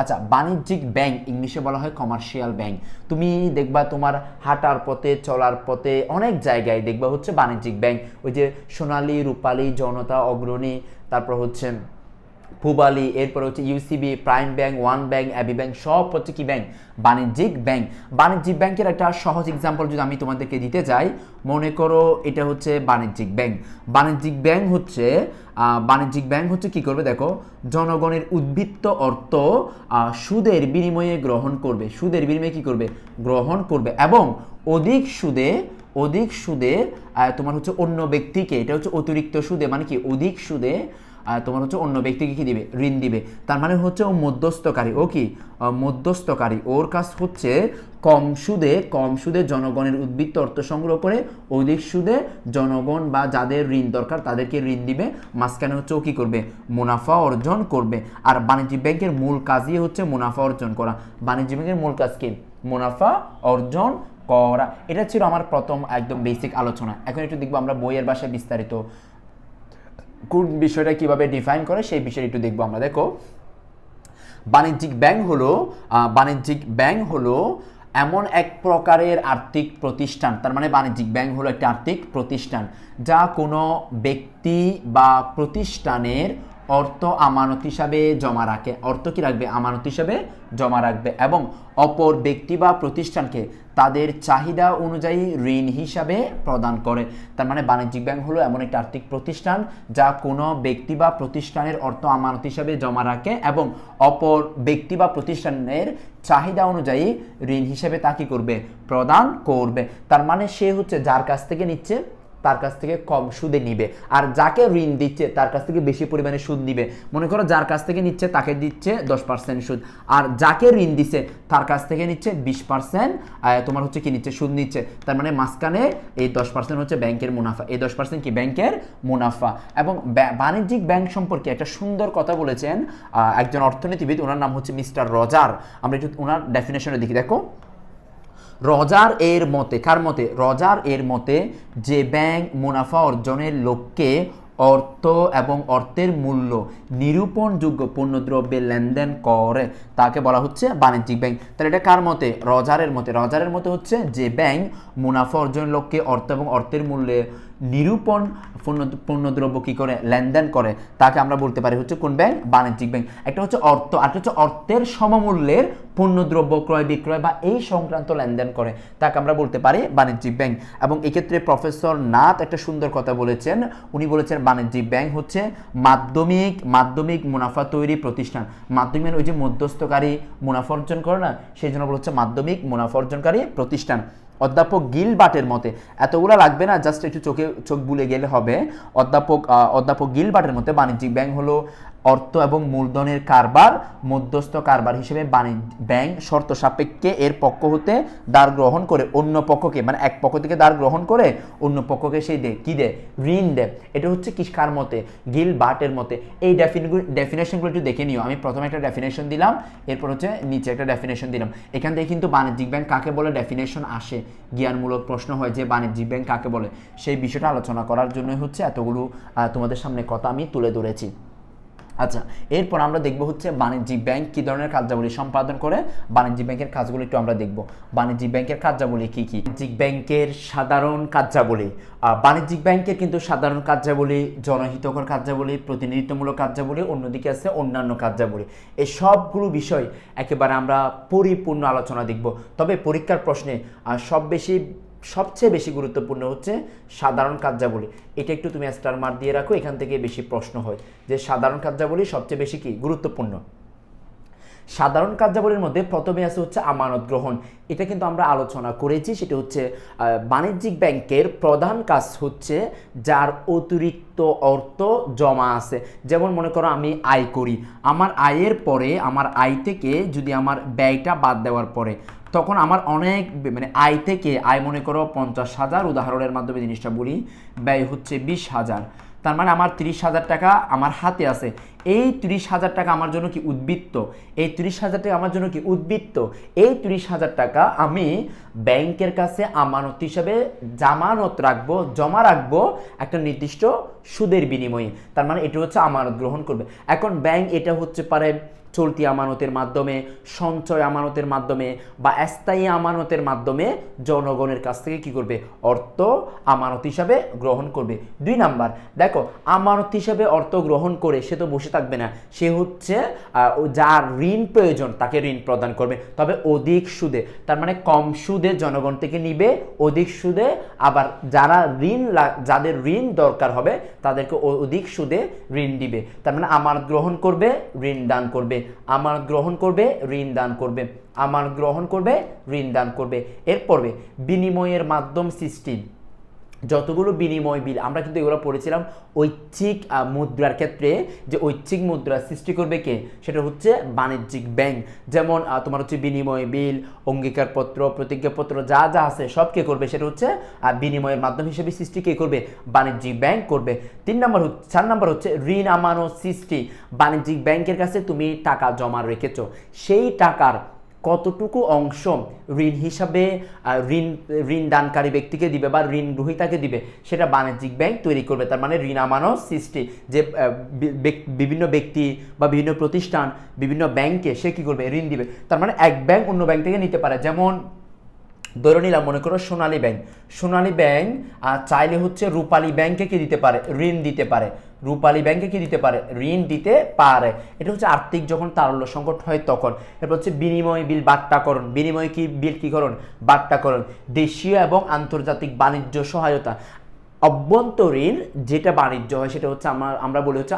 আচ্ছা বাণিজ্যিক ব্যাংক, ইংলিশে বলা হয় কমার্শিয়াল ব্যাংক তুমি দেখবা তোমার হাঁটার পথে, চলার পথে অনেক জায়গায় দেখবা হচ্ছে বাণিজ্যিক ব্যাংক। ওই যে সোনালী, রূপালী, জনতা, অগ্রণী, তারপর হচ্ছে পুবালি এরপর হচ্ছে UCB prime bank one bank AB bank সব হচ্ছে কি ব্যাংক বাণিজ্যিক ব্যাংক বাণিজ্যিক ব্যাংকের একটা সহজ এক্সাম্পল যদি আমি তোমাদেরকে দিতে যাই মনে করো এটা হচ্ছে বাণিজ্যিক ব্যাংক বাণিজ্যিক ব্যাংক হচ্ছে বাণিজ্যিক ব্যাংক হচ্ছে কি করবে দেখো? জনগণের উদ্বৃত্ত অর্থ সুদের বিনিময়ে গ্রহণ করবে। সুদের বিনিময়ে কি করবে? গ্রহণ করবে এবং অধিক সুদে অধিক সুদে তোমার হচ্ছে অন্য ব্যক্তিকে, এটা হচ্ছে অতিরিক্ত সুদে মানে কি? অধিক সুদে তোমার হচ্ছে অন্য ব্যক্তিকে কি দিবে? ঋণ দিবে। তার মানে হচ্ছে ও মধ্যস্থকারী। ও কি? মধ্যস্থকারী। ওর কাজ হচ্ছে কম সুদে কম সুদে জনগণের উদ্বৃত্ত অর্থ সংগ্রহ করে, অধিক সুদে জনগণ বা যাদের ঋণ দরকার তাদেরকে ঋণ দিবে। মাঝখানে হচ্ছে ও কি করবে? মুনাফা অর্জন করবে। আর বাণিজ্যিক ব্যাংকের মূল কাজই হচ্ছে মুনাফা অর্জন করা। বাণিজ্যিক ব্যাংকের মূল কাজ কি? মুনাফা অর্জন করা। এটা ছিল আমার প্রথম একদম বেসিক আলোচনা। এখন একটু দেখব আমরা বইয়ের বাসায় বিস্তারিত। কোন বিষয়টা কীভাবে ডিফাইন করে, সেই বিষয়টা একটু দেখব আমরা। দেখো, বাণিজ্যিক ব্যাংক হলো বাণিজ্যিক ব্যাংক হলো এমন এক প্রকারের আর্থিক প্রতিষ্ঠান, তার মানে বাণিজ্যিক ব্যাংক হলো একটা আর্থিক প্রতিষ্ঠান, যা কোনো ব্যক্তি বা প্রতিষ্ঠানের অর্থ আমানত হিসাবে জমা রাখে। অর্থ কি রাখবে? আমানত হিসাবে জমা রাখবে এবং অপর ব্যক্তি বা প্রতিষ্ঠানকে তাদের চাহিদা অনুযায়ী ঋণ হিসাবে প্রদান করে। তার মানে বাণিজ্যিক ব্যাংক হলো এমন একটি আর্থিক প্রতিষ্ঠান যা কোনো ব্যক্তি বা প্রতিষ্ঠানের অর্থ আমানত হিসাবে জমা রাখে এবং অপর ব্যক্তি বা প্রতিষ্ঠানের চাহিদা অনুযায়ী ঋণ হিসাবে তা কি করবে? প্রদান করবে। তার মানে সে হচ্ছে যার কাছ থেকে নিচ্ছে তার কাছ থেকে কম সুদে নিবে। আর যাকে ঋণ দিচ্ছে, তার কাছ থেকে বেশি পরিমাণে সুদ নিবে। মনে করো যার কাছ থেকে নিচ্ছে, তাকে দিচ্ছে দশ পার্সেন্ট সুদ। আর যাকে ঋণ দিচ্ছে তার কাছ থেকে নিচ্ছে বিশ পার্সেন্ট তোমার হচ্ছে কি নিচ্ছে, সুদ নিচ্ছে। তার মানে মাঝখানে এই দশ পার্সেন্ট হচ্ছে ব্যাংকের মুনাফা। এই দশ পার্সেন্ট কি ব্যাংকের মুনাফা? এবং বাণিজ্যিক ব্যাংক সম্পর্কে একটা সুন্দর কথা বলেছেন একজন অর্থনীতিবিদ ওনার নাম হচ্ছে মিস্টার রজার। আমরা একটু ওনার ডেফিনেশনে দেখি, দেখো। রজার এর মতে, কার মতে? রজার এর মতে যে ব্যাংক মুনাফা অর্জনের লক্ষ্যে অর্থ এবং অর্থের মূল্য নিরূপণযোগ্য পণ্যদ্রব্যের লেনদেন করে, তাকে বলা হচ্ছে বাণিজ্যিক ব্যাংক তাহলে এটা কার মতে? রজারের মতে। রজারের মতে হচ্ছে যে ব্যাংক মুনাফা অর্জনের লক্ষ্যে অর্থ এবং অর্থের মূল্যে নিরূপণ পণ্য, পণ্যদ্রব্য কী করে? লেনদেন করে। তাকে আমরা বলতে পারি হচ্ছে কোন ব্যাংক? বাণিজ্যিক ব্যাংক। একটা হচ্ছে অর্থ, আর হচ্ছে অর্থের সমমূল্যের পণ্যদ্রব্য, ক্রয়, বিক্রয় বা এই সংক্রান্ত লেনদেন করে। তাকে আমরা বলতে পারি বাণিজ্যিক ব্যাংক। এবং এক্ষেত্রে প্রফেসর নাথ একটা সুন্দর কথা বলেছেন। উনি বলেছেন বাণিজ্যিক ব্যাংক হচ্ছে মাধ্যমিক মাধ্যমিক মুনাফা তৈরি প্রতিষ্ঠান। মাধ্যমিক মানে ওই যে মধ্যস্থকারী মুনাফা অর্জন করে না? সেই জন্য বলা হচ্ছে মাধ্যমিক মুনাফা অর্জনকারী প্রতিষ্ঠান। অধ্যাপক গিল বাটের মতে, এতগুলো লাগবে না জাস্ট একটু চোখে, চোখ বুলে গেলে হবে। অধ্যাপক অধ্যাপক গিল বাটের মতে বাণিজ্যিক ব্যাংক হলো অর্থ এবং মূলধনের কারবার, মধ্যস্থ কারবার হিসেবে বাণিজ্য ব্যাংক শর্ত সাপেক্ষে এর পক্ষ হতে দাঁড় গ্রহণ করে অন্য পক্ষকে মানে এক পক্ষ থেকে দাঁড় গ্রহণ করে অন্য পক্ষকে সেই দে, কি দেয় ঋণ দেয় এটা হচ্ছে কি কার মতে? গিল বাটের মতে। এই ডেফিনেশনগুলো একটু দেখে নিও। আমি প্রথমে একটা ডেফিনেশন দিলাম, এরপর হচ্ছে নিচে একটা ডেফিনেশন দিলাম। এখান থেকে কিন্তু বাণিজ্যিক ব্যাংক কাকে বলে? ডেফিনেশন আসে। জ্ঞানমূলক প্রশ্ন হয় যে বাণিজ্যিক ব্যাংক কাকে বলে? সেই বিষয়টা আলোচনা করার জন্য হচ্ছে এতগুলো তোমাদের সামনে কথা আমি তুলে ধরেছি। আচ্ছা এরপর আমরা দেখব হচ্ছে বাণিজ্যিক ব্যাংক কী ধরনের কার্যাবলী সম্পাদন করে। বাণিজ্যিক ব্যাংকের কাজগুলো একটু আমরা দেখব। বাণিজ্যিক ব্যাংকের কার্যাবলী কি কি? বাণিজ্যিক ব্যাংকের সাধারণ কার্যাবলী। বাণিজ্যিক ব্যাংকের কিন্তু সাধারণ কার্যাবলী, জনহিতকর কার্যাবলী, প্রতিনিধিত্বমূলক কার্যাবলী, অন্যদিকে আছে অন্যান্য কার্যাবলী। এই সবগুলো বিষয় একেবারে আমরা পরিপূর্ণ আলোচনা দেখব। তবে পরীক্ষার প্রশ্নে সব বেশি সবচেয়ে বেশি গুরুত্বপূর্ণ হচ্ছে সাধারণ কার্যাবলী। এটা একটু তুমি স্টার মার্ক দিয়ে রাখো, এখান থেকে বেশি প্রশ্ন হয়। যে সাধারণ কার্যাবলী সবচেয়ে বেশি কি? গুরুত্বপূর্ণ। সাধারণ কার্যাবলীর মধ্যে প্রথমে আছে হচ্ছে আমানত গ্রহণ। এটা কিন্তু আমরা আলোচনা করেছি, সেটা হচ্ছে বাণিজ্যিক ব্যাংকের প্রধান কাজ হচ্ছে যার অতিরিক্ত অর্থ জমা আছে। যেমন মনে করো আমি আয় করি। আমার আয়ের পরে, আমার আয় থেকে যদি আমার ব্যয়টা বাদ দেওয়ার পরে তখন আমার অনেক মানে আয় থেকে, আয় মনে করো পঞ্চাশ হাজার, উদাহরণের মাধ্যমে জিনিসটা বলি, ব্যয় হচ্ছে বিশ হাজার। তার মানে আমার তিরিশ হাজার টাকা আমার হাতে আছে। এই তিরিশ হাজার টাকা আমার জন্য কি উদ্বৃত্ত? এই তিরিশ হাজার টাকা আমার জন্য কি উদ্বৃত্ত? এই তিরিশ হাজার টাকা আমি ব্যাংকের কাছে আমানত হিসাবে জামানত রাখব, জমা রাখব একটা নির্দিষ্ট সুদের বিনিময়ে। তার মানে এটা হচ্ছে আমানত গ্রহণ করবে। এখন ব্যাংক এটা হচ্ছে পারে চলতি আমানতের মাধ্যমে, সঞ্চয় আমানতের মাধ্যমে বা স্থায়ী আমানতের মাধ্যমে জনগণের কাছ থেকে কি করবে? অর্থ আমানত হিসাবে গ্রহণ করবে। দুই নাম্বার, দেখো, আমানত হিসাবে অর্থ গ্রহণ করে সে তো বসে থাকবে না। সে হচ্ছে যার ঋণ প্রয়োজন তাকে ঋণ প্রদান করবে। তবে অধিক সুদে, তার মানে কম সুদে জনগণ থেকে নিবে, অধিক সুদে আবার যারা ঋণ যাদের ঋণ দরকার হবে তাদেরকে অধিক সুদে ঋণ দিবে। তার মানে আমানত গ্রহণ করবে, ঋণ দান করবে। আমানত গ্রহণ করবে, ঋণ দান করবে। আমার গ্রহণ করবে, ঋণ দান করবে। এরপরে বিনিময়ের মাধ্যম সৃষ্টি। যতগুলো বিনিময় বিল, আমরা কিন্তু এগুলো পড়েছিলাম ঐচ্ছিক মুদ্রার ক্ষেত্রে। যে ঐচ্ছিক মুদ্রা সৃষ্টি করবে কে? সেটা হচ্ছে বাণিজ্যিক ব্যাংক। যেমন তোমার হচ্ছে বিনিময় বিল, অঙ্গীকারপত্র, প্রতিজ্ঞাপত্র যা যা আছে সব কে করবে? সেটা হচ্ছে বিনিময়ের মাধ্যম হিসেবে সৃষ্টি কে করবে? বাণিজ্যিক ব্যাংক করবে। তিন নম্বর হচ্ছে, চার নম্বর হচ্ছে ঋণ আমানো সৃষ্টি। বাণিজ্যিক ব্যাংকের কাছে তুমি টাকা জমা রেখেছো। সেই টাকার কতটুকু অংশ ঋণ হিসাবে ঋণ ঋণ দানকারী ব্যক্তিকে দিবে বা ঋণ গ্রহীতাকে দিবে, সেটা বাণিজ্যিক ব্যাংক তৈরি করবে। তার মানে ঋণ আমানো সৃষ্টি। যে বিভিন্ন ব্যক্তি বা বিভিন্ন প্রতিষ্ঠান, বিভিন্ন ব্যাংকে সে কী করবে? ঋণ দিবে। তার মানে এক ব্যাংক অন্য ব্যাংক থেকে নিতে পারে। যেমন ধরে নিলাম, মনে করো সোনালী ব্যাংক। সোনালী ব্যাংক চাইলে হচ্ছে রূপালী ব্যাংকে কি দিতে পারে? ঋণ দিতে পারে। রূপালী ব্যাংকে কি দিতে পারে? ঋণ দিতে পারে। এটা হচ্ছে আর্থিক যখন তারল্য সংকট হয় তখন। এরপর হচ্ছে বিনিময় বিল বাট্টাকরণ বিনিময় কি বিল কি করণ বাট্টাকরণ দেশীয় এবং আন্তর্জাতিক বাণিজ্য সহায়তা। অভ্যন্তরীণ যেটা বাণিজ্য হয় সেটা হচ্ছে আমার, আমরা বলি হচ্ছে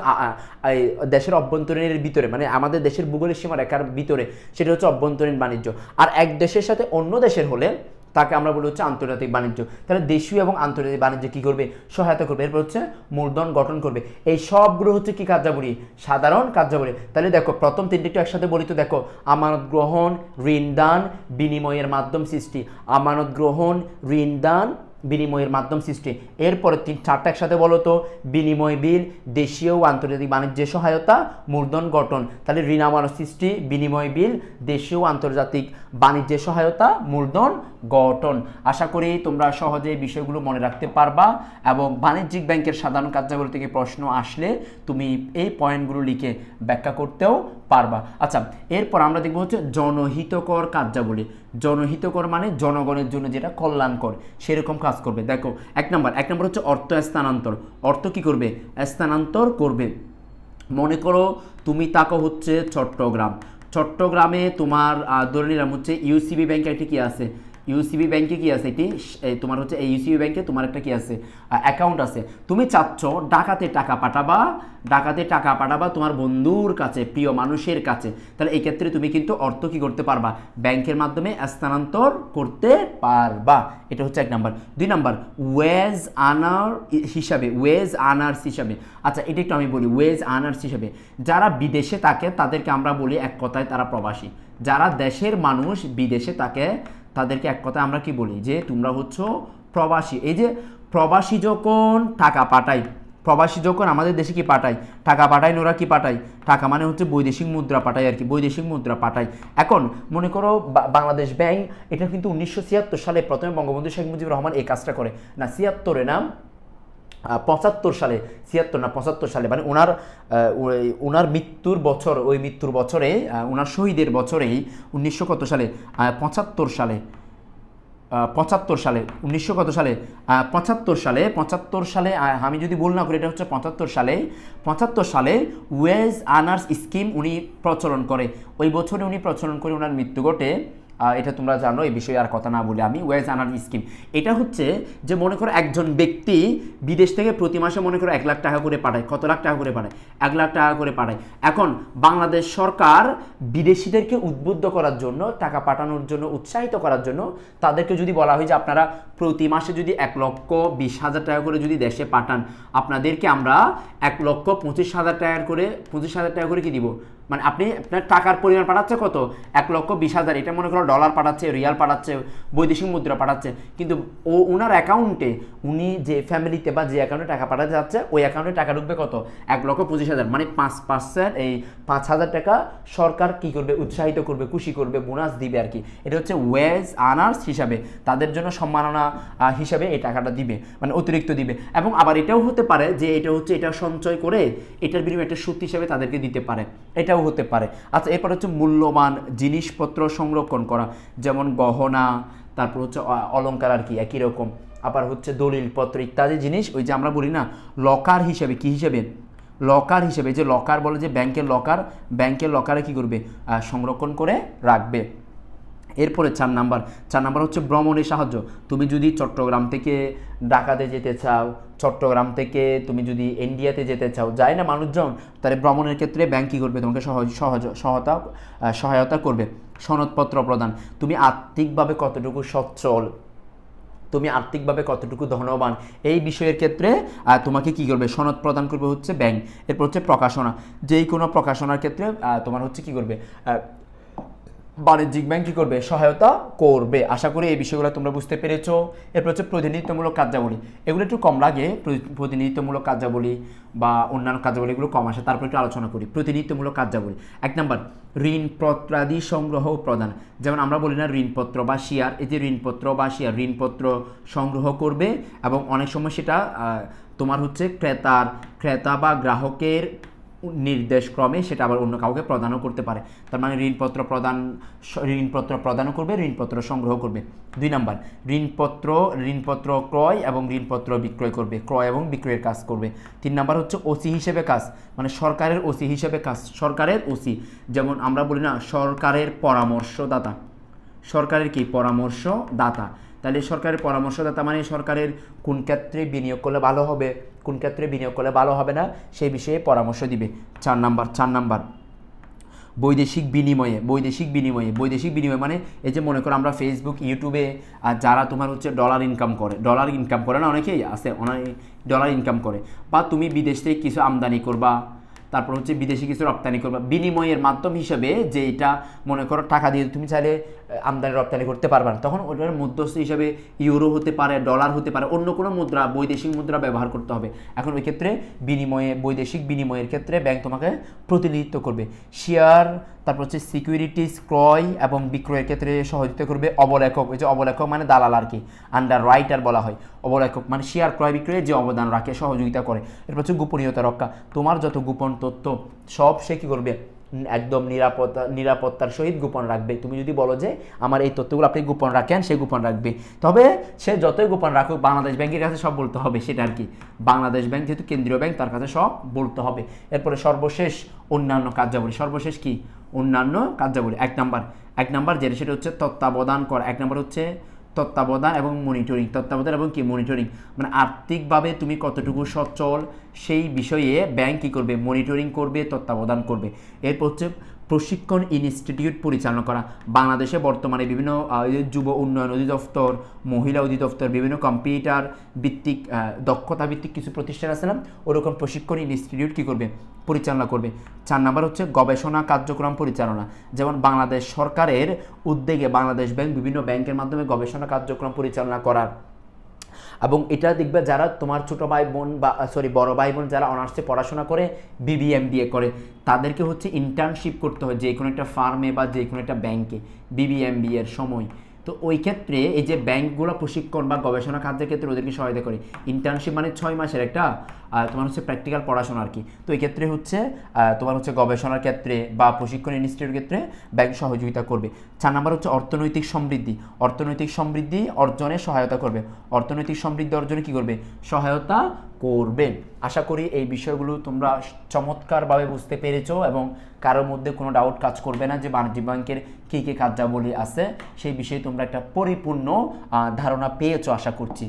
দেশের অভ্যন্তরীণের ভিতরে মানে আমাদের দেশের ভূগোলের সীমারেখার ভিতরে, সেটা হচ্ছে অভ্যন্তরীণ বাণিজ্য। আর এক দেশের সাথে অন্য দেশের হলে তাকে আমরা বলি হচ্ছে আন্তর্জাতিক বাণিজ্য। তাহলে দেশীয় এবং আন্তর্জাতিক বাণিজ্য কি করবে? সহায়তা করবে। এরপর হচ্ছে মূলধন গঠন করবে। এই সবগুলো হচ্ছে কি কার্যাবলী? সাধারণ কার্যাবলী। তাহলে দেখো, প্রথম তিনটি একটু একসাথে বলি তো দেখো, আমানত গ্রহণ, ঋণ দান, বিনিময়ের মাধ্যম সৃষ্টি। আমানত গ্রহণ, ঋণ দান, বিনিময়ের মাধ্যম সৃষ্টি। এরপরে তিন, চারটা একসাথে বলো তো, বিনিময় বিল, দেশীয় ও আন্তর্জাতিক বাণিজ্যের সহায়তা, মূলধন গঠন। তাহলে ঋণ আমানত সৃষ্টি, বিনিময় বিল, দেশীয় ও আন্তর্জাতিক বাণিজ্যের সহায়তা, মূলধন গঠন। আশা করি তোমরা সহজে বিষয়গুলো মনে রাখতে পারবা এবং বাণিজ্যিক ব্যাংকের সাধারণ কার্যাবলী থেকে প্রশ্ন আসলে তুমি এই পয়েন্টগুলো লিখে ব্যাখ্যা করতেও পারবা। আচ্ছা এরপর আমরা দেখব হচ্ছে জনহিতকর কার্যাবলী। জনহিতকর মানে জনগণের জন্য যেটা কল্যাণকর, সেরকম কাজ করবে। দেখো, এক নম্বর এক নম্বর হচ্ছে অর্থ স্থানান্তর। অর্থ কি করবে? স্থানান্তর করবে। মনে করো তুমি তাকো হচ্ছে চট্টগ্রাম। চট্টগ্রামে তোমার ধরে নিলাম হচ্ছে ইউসিবি ব্যাংকে একটি কি আছে? ইউসিবি ব্যাংকে কি আছে? এটি তোমার হচ্ছে এই ইউসিবি ব্যাংকে তোমার একটা কি আছে? অ্যাকাউন্ট আছে। তুমি চাচ্ছ ডাকাতে টাকা পাঠাবা, ডাকাতে টাকা পাঠাবা তোমার বন্ধুর কাছে, প্রিয় মানুষের কাছে। তাহলে এই ক্ষেত্রে তুমি কিন্তু অর্থ কি করতে পারবা? ব্যাংকের মাধ্যমে স্থানান্তর করতে পারবা। এটা হচ্ছে এক নাম্বার। দুই নাম্বার ওয়েজ আনার হিসাবে ওয়েজ আনার্স হিসাবে। আচ্ছা এটা একটু আমি বলি ওয়েজ আনার্স হিসাবে। যারা বিদেশে থাকে, তাদেরকে আমরা বলি এক কথায় তারা প্রবাসী। যারা দেশের মানুষ বিদেশে থাকে তাদেরকে এক কথা আমরা কি বলি? যে তোমরা হচ্ছে প্রবাসী। এই যে প্রবাসী যখন টাকা পাঠায় প্রবাসী যখন আমাদের দেশে কি পাঠায়? টাকা পাঠায় ওরা কি পাঠায়? টাকা মানে হচ্ছে বৈদেশিক মুদ্রা পাঠায় আর কি বৈদেশিক মুদ্রা পাঠায়। এখন মনে করো বাংলাদেশ ব্যাংক এটা কিন্তু উনিশশো ছিয়াত্তর সালে প্রথমে বঙ্গবন্ধু শেখ মুজিবুর রহমান এই কাজটা করে। না ছিয়াত্তরে না? আহ, পঁচাত্তর সালে, ছিয়াত্তর না, পঁচাত্তর সালে মানে ওনার ওনার মৃত্যুর বছর, ওই মৃত্যুর বছরে ওনার শহীদের বছরেই উনিশশো কত সালে পঁচাত্তর সালে পঁচাত্তর সালে, উনিশশো কত সালে পঁচাত্তর সালে পঁচাত্তর সালে আমি যদি ভুল না করি, এটা হচ্ছে পঁচাত্তর সালে পঁচাত্তর সালে ওয়েজ আনার্স স্কিম উনি প্রচলন করে। ওই বছরে উনি প্রচলন করে ওনার মৃত্যু ঘটে এটা তোমরা জানো এই বিষয়ে আর কথা না বলে আমি ওয়েজ আনার স্কিম। এটা হচ্ছে যে মনে করো একজন ব্যক্তি বিদেশ থেকে প্রতি মাসে মনে করো এক লাখ টাকা করে পাঠায়। কত লাখ টাকা করে পাঠায়? এক লাখ টাকা করে পাঠায়। এখন বাংলাদেশ সরকার বিদেশিদেরকে উদ্বুদ্ধ করার জন্য, টাকা পাঠানোর জন্য, উৎসাহিত করার জন্য তাদেরকে যদি বলা হয় যে আপনারা প্রতি মাসে যদি এক লক্ষ বিশ হাজার টাকা করে যদি দেশে পাঠান, আপনাদেরকে আমরা এক লক্ষ পঁচিশ হাজার টাকা করে, পঁচিশ হাজার টাকা করে কি দিব? মানে আপনি আপনার টাকার পরিমাণ পাঠাচ্ছে কত? এক লক্ষ বিশ হাজার। এটা মনে করো ডলার পাঠাচ্ছে রিয়াল পাঠাচ্ছে, বৈদেশিক মুদ্রা পাঠাচ্ছে। কিন্তু ও ওনার অ্যাকাউন্টে উনি যে ফ্যামিলিতে বা যে অ্যাকাউন্টে টাকা পাঠাতে যাচ্ছে, ওই অ্যাকাউন্টে টাকা ঢুকবে কত? এক লক্ষ পঁচিশ হাজার। মানে পাঁচ পার্সেন্ট এই পাঁচ হাজার টাকা সরকার কি করবে? উৎসাহিত করবে, খুশি করবে বোনাস দিবে আর কি। এটা হচ্ছে ওয়েজ আনার্স হিসাবে। তাদের জন্য সম্মাননা হিসাবে এই টাকাটা দিবে। মানে অতিরিক্ত দিবে। এবং আবার এটাও হতে পারে যে এটা হচ্ছে, এটা সঞ্চয় করে এটার বিনিময়ে একটা সুদ হিসাবে তাদেরকে দিতে পারে। এটাও এটাও হতে পারে। আচ্ছা এরপর হচ্ছে মূল্যবান জিনিসপত্র সংরক্ষণ করা, যেমন গহনা, তারপর হচ্ছে অলঙ্কার আর কি একই রকম। আবার হচ্ছে দলিলপত্র ইত্যাদি জিনিস, ওই যে আমরা বলি না, লকার হিসেবে কি হিসেবে? লকার হিসেবে, যে লকার বলে যে ব্যাংকের লকার, ব্যাংকের লকারে কি করবে? সংরক্ষণ করে রাখবে। এরপরে চার নাম্বার চার নাম্বার হচ্ছে ভ্রমণের সাহায্য। তুমি যদি চট্টগ্রাম থেকে ঢাকাতে যেতে চাও, চট্টগ্রাম থেকে তুমি যদি ইন্ডিয়াতে যেতে চাও, যায় না মানুষজন, তাহলে ভ্রমণের ক্ষেত্রে ব্যাংক কী করবে? তোমাকে সহজ সহজ, সহায়তা সহায়তা করবে। সনদপত্র প্রদান। তুমি আর্থিকভাবে কতটুকু সচ্ছল? তুমি আর্থিকভাবে কতটুকু ধনবান? এই বিষয়ের ক্ষেত্রে তোমাকে কি করবে? সনদ প্রদান করবে হচ্ছে ব্যাংক এরপর হচ্ছে প্রকাশনা। যেই কোনো প্রকাশনার ক্ষেত্রে তোমার হচ্ছে কি করবে? বাণিজ্যিক ব্যাংক কী করবে? সহায়তা করবে। আশা করি এই বিষয়গুলো তোমরা বুঝতে পেরেছ। এরপর হচ্ছে প্রতিনিধিত্বমূলক কার্যাবলী। এগুলো একটু কম লাগে। প্রতিনিধিত্বমূলক কার্যাবলী বা অন্যান্য কার্যাবলী এগুলো কম আসে। তারপর একটু আলোচনা করি। প্রতিনিধিত্বমূলক কার্যাবলী। এক নম্বর, ঋণপত্রাদি সংগ্রহ প্রদান। যেমন আমরা বলি না ঋণপত্র বা শেয়ার এই যে ঋণপত্র বা শেয়ার ঋণপত্র সংগ্রহ করবে এবং অনেক সময় সেটা তোমার হচ্ছে ক্রেতার, ক্রেতা বা গ্রাহকের নির্দেশ ক্রমে সেটা আবার অন্য কাউকে প্রদানও করতে পারে। তার মানে ঋণপত্র প্রদান, ঋণপত্র প্রদানও করবে, ঋণপত্র সংগ্রহ করবে। দুই নাম্বার, ঋণপত্র ঋণপত্র ক্রয় এবং ঋণপত্র বিক্রয় করবে। ক্রয় এবং বিক্রয়ের কাজ করবে। তিন নাম্বার হচ্ছে ওসি হিসেবে কাজ মানে সরকারের ওসি হিসেবে কাজ, সরকারের ওসি। যেমন আমরা বলি না, সরকারের পরামর্শদাতা। সরকারের কি? পরামর্শদাতা। তাহলে সরকারের পরামর্শদাতা মানে সরকারের কোন ক্ষেত্রে বিনিয়োগ করলে ভালো হবে? কোন ক্ষেত্রে বিনিয়োগ করলে ভালো হবে না, সেই বিষয়ে পরামর্শ দিবে। চার নাম্বার চার নাম্বার। বৈদেশিক বিনিময়ে বৈদেশিক বিনিময়ে, বৈদেশিক বিনিময় মানে এই যে মনে করো আমরা ফেসবুক ইউটিউবে আর যারা তোমার হচ্ছে ডলার ইনকাম করে ডলার ইনকাম করে না অনেকেই আছে, অনেক ডলার ইনকাম করে। বা তুমি বিদেশ থেকে কিছু আমদানি করবা তারপর হচ্ছে বিদেশি কিছু রপ্তানি করবে। বিনিময়ের মাধ্যম হিসেবে যে এটা মনে করো টাকা দিয়ে তুমি চাইলে আমদানি রপ্তানি করতে পারবে না। তখন ওটার মধ্যস্থ হিসাবে ইউরো হতে পারে, ডলার হতে পারে, অন্য কোনো মুদ্রা, বৈদেশিক মুদ্রা ব্যবহার করতে হবে। এখন ওই ক্ষেত্রে বিনিময়ে, বৈদেশিক বিনিময়ের ক্ষেত্রে ব্যাংক তোমাকে প্রতিনিধিত্ব করবে। শেয়ার তারপর হচ্ছে সিকিউরিটিজ ক্রয় এবং বিক্রয়ের ক্ষেত্রে সহযোগিতা করবে অবলেখক। ওই যে অবলেখক মানে দালাল আর কি আন্ডার রাইটার বলা হয়। অবলেখক মানে শেয়ার ক্রয় বিক্রয়ে যে অবদান রাখে, সহযোগিতা করে। এরপর হচ্ছে গোপনীয়তা রক্ষা। তোমার যত গোপন তথ্য, সব সে কী করবে? একদম নিরাপত্তা, নিরাপত্তার সহিত গোপন রাখবে। তুমি যদি বলো যে আমার এই তথ্যগুলো আপনি গোপন রাখেন, সে গোপন রাখবে। তবে সে যতই গোপন রাখুক, বাংলাদেশ ব্যাংকের কাছে সব বলতে হবে সেটা আর কি। বাংলাদেশ ব্যাংক যেহেতু কেন্দ্রীয় ব্যাংক, তার কাছে সব বলতে হবে। এরপরে সর্বশেষ অন্যান্য কার্যাবলী। সর্বশেষ কি? অন্যান্য কার্যাবলী। এক নাম্বার এক নাম্বার যেটা, সেটা হচ্ছে তত্ত্বাবধান কর। এক নাম্বার হচ্ছে তত্ত্বাবধান এবং মনিটরিং তত্ত্বাবধান এবং কি? মনিটরিং মানে আর্থিকভাবে তুমি কতটুকু সচ্ছল, সেই বিষয়ে ব্যাংক কী করবে? মনিটরিং করবে, তত্ত্বাবধান করবে। এরপর হচ্ছে প্রশিক্ষণ ইনস্টিটিউট পরিচালনা করা। বাংলাদেশে বর্তমানে বিভিন্ন যুব উন্নয়ন অধিদপ্তর, মহিলা অধিদপ্তর, বিভিন্ন কম্পিউটার ভিত্তিক দক্ষতা ভিত্তিক কিছু প্রতিষ্ঠান আছে না? ওরকম প্রশিক্ষণ ইনস্টিটিউট কী করবে? পরিচালনা করবে। চার নাম্বার হচ্ছে গবেষণা কার্যক্রম পরিচালনা। যেমন বাংলাদেশ সরকারের উদ্যোগে বাংলাদেশ ব্যাংক বিভিন্ন ব্যাংকের মাধ্যমে গবেষণা কার্যক্রম পরিচালনা করার এবং এটা দেখবে যারা তোমার ছোট ভাই বোন বা সরি বড় ভাই বোন যারা অনার্সে পড়াশোনা করে বিবিএম দিয়ে করে, তাদেরকে হচ্ছে ইন্টার্নশিপ করতে হয় যে কোনো একটা ফার্মে বা যে কোনো একটা ব্যাংকে বিবিএম এর সময়। তো ওই ক্ষেত্রে এই যে ব্যাংকগুলো প্রশিক্ষণ বা গবেষণা কার্যের ক্ষেত্রে ওদেরকে সহায়তা করে। ইন্টার্নশিপ মানে ছয় মাসের একটা তোমার হচ্ছে প্র্যাকটিক্যাল পড়াশোনা আর কি তো এই ক্ষেত্রে হচ্ছে তোমার হচ্ছে গবেষণার ক্ষেত্রে বা প্রশিক্ষণ ইনস্টিটিউটের ক্ষেত্রে ব্যাংক সহযোগিতা করবে। চার নাম্বার হচ্ছে অর্থনৈতিক সমৃদ্ধি। অর্থনৈতিক সমৃদ্ধি অর্জনে সহায়তা করবে। অর্থনৈতিক সমৃদ্ধি অর্জনে কি করবে? সহায়তা করবে আশা করি এই বিষয়গুলো তোমরা চমৎকারভাবে বুঝতে পেরেছ এবং কারোর মধ্যে কোনো ডাউট কাজ করবে না যে বাণিজ্যিক ব্যাংকের কী কী কার্যাবলী আছে, সেই বিষয়ে তোমরা একটা পরিপূর্ণ ধারণা পেয়েছ, আশা করছি।